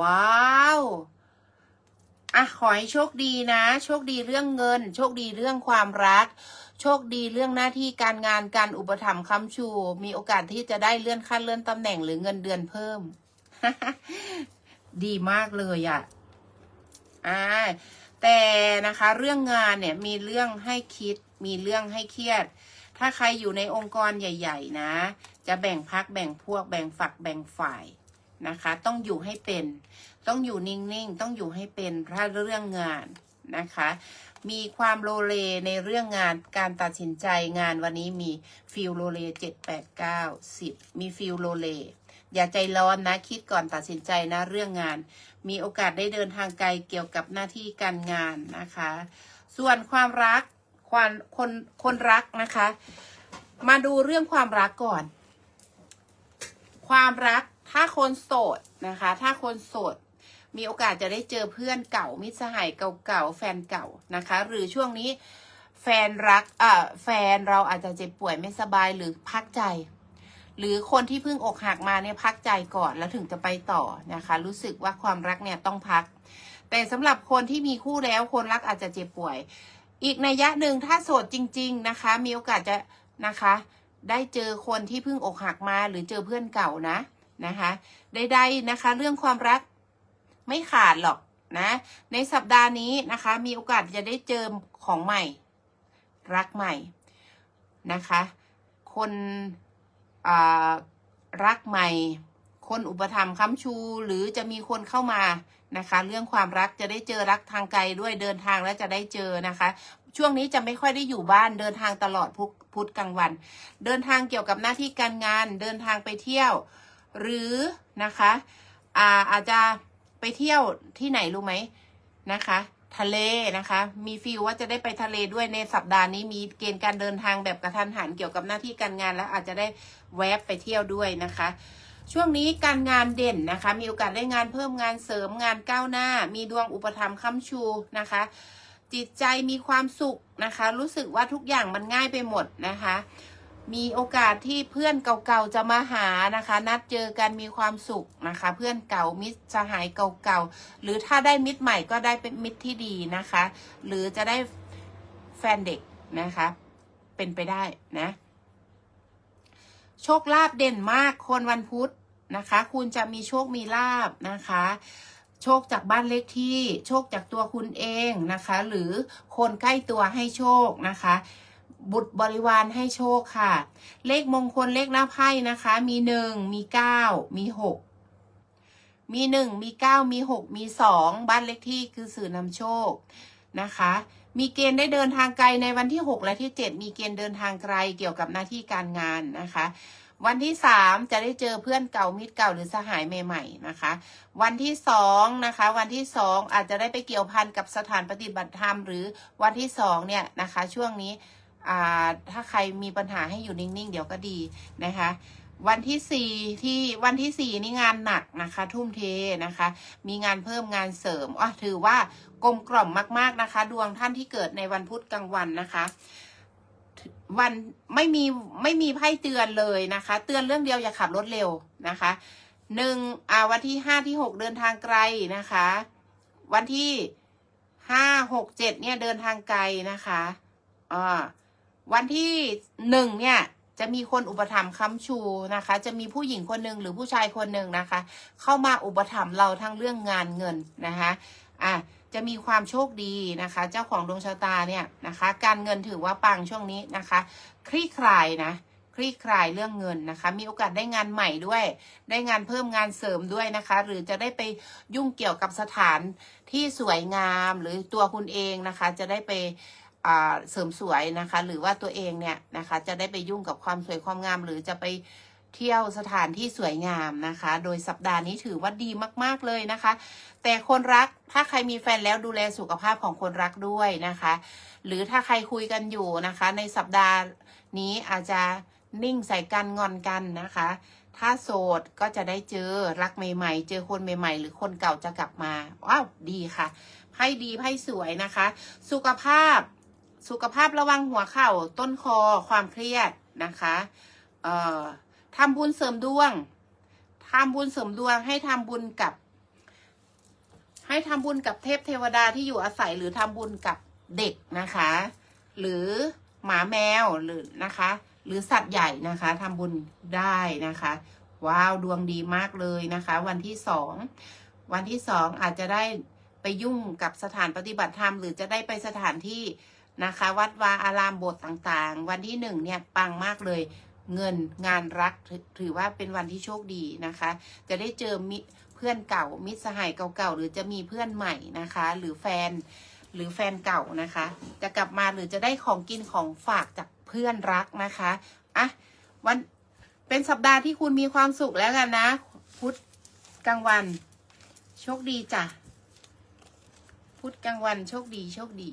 ว้าวอะขอให้โชคดีนะ โชคดีเรื่องเงิน โชคดีเรื่องความรัก โชคดีเรื่องหน้าที่การงานการอุปถัมภ์ค้ำชู มีโอกาสที่จะได้เลื่อนขั้นเลื่อนตำแหน่งหรือเงินเดือนเพิ่ม ดีมากเลยอะ่ะอ่าแต่นะคะเรื่องงานเนี่ยมีเรื่องให้คิด มีเรื่องให้เครียด ถ้าใครอยู่ในองค์กรใหญ่ ๆ นะ จะแบ่งพักแบ่งพวกแบ่งฝักแบ่งฝ่าย นะคะ ต้องอยู่ให้เป็น ต้องอยู่นิ่งๆ ต้องอยู่ให้เป็นถ้าเรื่องงานนะคะ มีความโลเลในเรื่องงานการตัดสินใจงานวันนี้มีฟิลโลเลเจ็ดแปดเก้าสิบมีฟิลโลเลอย่าใจร้อนนะคิดก่อนตัดสินใจนะเรื่องงาน มีโอกาสได้เดินทางไกลเกี่ยวกับหน้าที่การงานนะคะ ส่วนความรักความคนคนรักนะคะ มาดูเรื่องความรักก่อน ความรัก ถ้าคนโสดนะคะ ถ้าคนโสด มีโอกาสจะได้เจอเพื่อนเก่า มิตรสหายเก่าๆ แฟนเก่านะคะ หรือช่วงนี้แฟนรักเอ่อแฟนเราอาจจะเจ็บป่วยไม่สบายหรือพักใจ หรือคนที่เพิ่งอกหักมาเนี่ยพักใจก่อนแล้วถึงจะไปต่อนะคะ รู้สึกว่าความรักเนี่ยต้องพัก แต่สำหรับคนที่มีคู่แล้วคนรักอาจจะเจ็บป่วย อีกในยะหนึ่งถ้าโสดจริง ๆนะคะ มีโอกาสจะนะคะ ได้เจอคนที่เพิ่งอกหักมาหรือเจอเพื่อนเก่านะ นะคะใดๆนะคะ เรื่องความรักไม่ขาดหรอกนะ ในสัปดาห์นี้นะคะ มีโอกาสจะได้เจอของใหม่ รักใหม่นะคะ คนรักใหม่ คนอุปถัมภ์ค้ำชู หรือจะมีคนเข้ามานะคะ เรื่องความรักจะได้เจอรักทางไกลด้วยเดินทางแล้วจะได้เจอนะคะ ช่วงนี้จะไม่ค่อยได้อยู่บ้านเดินทางตลอดพุธกลางวัน เดินทางเกี่ยวกับหน้าที่การงาน เดินทางไปเที่ยว หรือนะคะอาอาจจะไปเที่ยวที่ไหนรู้ไหมนะคะ ทะเลนะคะ มีฟีลว่าจะได้ไปทะเลด้วยในสัปดาห์นี้มีเกณฑ์การเดินทางแบบกระทันหันเกี่ยวกับหน้าที่การงาน แล้วอาจจะได้แวบไปเที่ยวด้วยนะคะ ช่วงนี้การงานเด่นนะคะ มีโอกาสได้งานเพิ่มงานเสริมงานก้าวหน้า มีดวงอุปถัมค้ำชูนะคะ จิตใจมีความสุขนะคะ รู้สึกว่าทุกอย่างมันง่ายไปหมดนะคะ มีโอกาสที่เพื่อนเก่าๆจะมาหานะคะ นัดเจอกันมีความสุขนะคะ เพื่อนเก่ามิตรสหายเก่าๆหรือถ้าได้มิตรใหม่ก็ได้เป็นมิตรที่ดีนะคะ หรือจะได้แฟนเด็กนะคะ เป็นไปได้นะ โชคลาภเด่นมากคนวันพุธนะคะ คุณจะมีโชคมีลาบนะคะโชคจากบ้านเลขที่ โชคจากตัวคุณเองนะคะ หรือคนใกล้ตัวให้โชคนะคะ บุตรบริวารให้โชคค่ะ เลขมงคลเลขหน้าไพ่นะคะ มีหนึ่งมีเก้ามีหกมีหนึ่งมีเก้ามีหกมีสองบ้านเลขที่คือสื่อนำโชคนะคะ มีเกณฑ์ได้เดินทางไกลในวันที่6และที่7มีเกณฑ์เดินทางไกลเกี่ยวกับหน้าที่การงานนะคะวันที่3จะได้เจอเพื่อนเก่ามิตรเก่าหรือสหายใหม่ๆนะคะ วันที่2นะคะ วันที่2องอาจจะได้ไปเกี่ยวพันกับสถานปฏิบัติธรรม หรือวันที่2เนี่ยนะคะ ช่วงนี้ ถ้าใครมีปัญหาให้อยู่นิ่งๆ เดี๋ยวก็ดีนะคะ วันที่สี่ที่วันที่สี่นี่งานหนักนะคะ ทุ่มเทนะคะ มีงานเพิ่มงานเสริมอ๋อถือว่ากลมกล่อมมากๆนะคะ ดวงท่านที่เกิดในวันพุธกลางวันนะคะวันไม่มีไม่มีไพ่เตือนเลยนะคะ เตือนเรื่องเดียวอย่าขับรถเร็วนะคะหนึ่งอ่าวันที่ห้าที่หกเดินทางไกลนะคะ วันที่ห้าหกเจ็ดเนี่ยเดินทางไกลนะคะอ่า วันที่หนึ่งเนี่ยจะมีคนอุปถัมภ์ค้ำชูนะคะ จะมีผู้หญิงคนหนึ่งหรือผู้ชายคนหนึ่งนะคะ เข้ามาอุปถัมภ์เราทั้งเรื่องงานเงินนะคะอะจะมีความโชคดีนะคะ เจ้าของดวงชะตาเนี่ยนะคะ การเงินถือว่าปังช่วงนี้นะคะ คลี่คลายนะคลี่คลายเรื่องเงินนะคะ มีโอกาสได้งานใหม่ด้วย ได้งานเพิ่มงานเสริมด้วยนะคะ หรือจะได้ไปยุ่งเกี่ยวกับสถานที่สวยงามหรือตัวคุณเองนะคะ จะได้ไป เสริมสวยนะคะ หรือว่าตัวเองเนี่ยนะคะ จะได้ไปยุ่งกับความสวยความงาม หรือจะไปเที่ยวสถานที่สวยงามนะคะ โดยสัปดาห์นี้ถือว่าดีมากๆเลยนะคะ แต่คนรักถ้าใครมีแฟนแล้วดูแลสุขภาพของคนรักด้วยนะคะ หรือถ้าใครคุยกันอยู่นะคะ ในสัปดาห์นี้อาจจะนิ่งใส่กันงอนกันนะคะ ถ้าโสดก็จะได้เจอรักใหม่ ๆ เจอคนใหม่ ๆ หรือคนเก่าจะกลับมาว้าวดีค่ะไพ่ดีไพ่สวยนะคะ สุขภาพ สุขภาพระวังหัวเข่าต้นคอความเครียดนะคะเอ่อทำบุญเสริมดวงทำบุญเสริมดวงให้ทำบุญกับ ให้ทำบุญกับเทพเทวดาที่อยู่อาศัยหรือทำบุญกับเด็กนะคะ หรือหมาแมวหรือนะคะ หรือสัตว์ใหญ่นะคะทำบุญได้นะคะว้าวดวงดีมากเลยนะคะ วันที่สองวันที่สองอาจจะได้ไปยุ่งกับสถานปฏิบัติธรรม หรือจะได้ไปสถานที่ นะคะ วัดวาอารามโบสถ์ต่างๆ วันที่หนึ่งเนี่ยปังมากเลยเงินงานรักถือว่าเป็นวันที่โชคดีนะคะ จะได้เจอมิเพื่อนเก่า มิตรสหายเก่าๆหรือจะมีเพื่อนใหม่นะคะ หรือแฟนหรือแฟนเก่านะคะ จะกลับมาหรือจะได้ของกินของฝากจากเพื่อนรักนะคะอะวันเป็นสัปดาห์ที่คุณมีความสุขแล้วกันนะ พุธกลางวัน โชคดีจ้ะพุธกลางวันโชคดีโชคดี